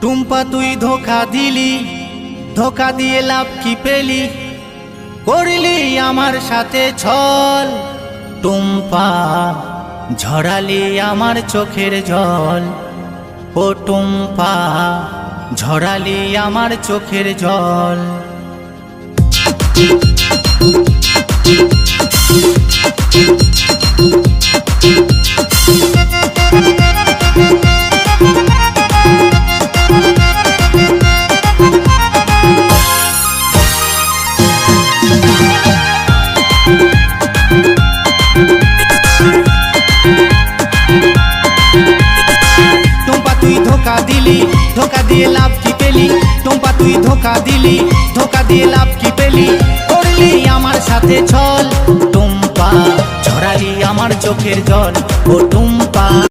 টুম্পা, তুই ধোকা দিলি, ধোকা দিয়ে লাভ কি পেলি? করলি আমার সাথে ছল। টুম্পা, ঝরালি আমার চোখের জল। ও টুম্পা, ঝরালি আমার চোখের জল। দিলি, ধোকা দিয়ে লাভ কি পেলি? টুম্পা, তুই ধোকা দিলি, ধোকা দিয়ে লাভ কি পেলি? করলি আমার সাথে ছল টুম্পা, ছড়ালি আমার চোখের জল। ও টুম্পা।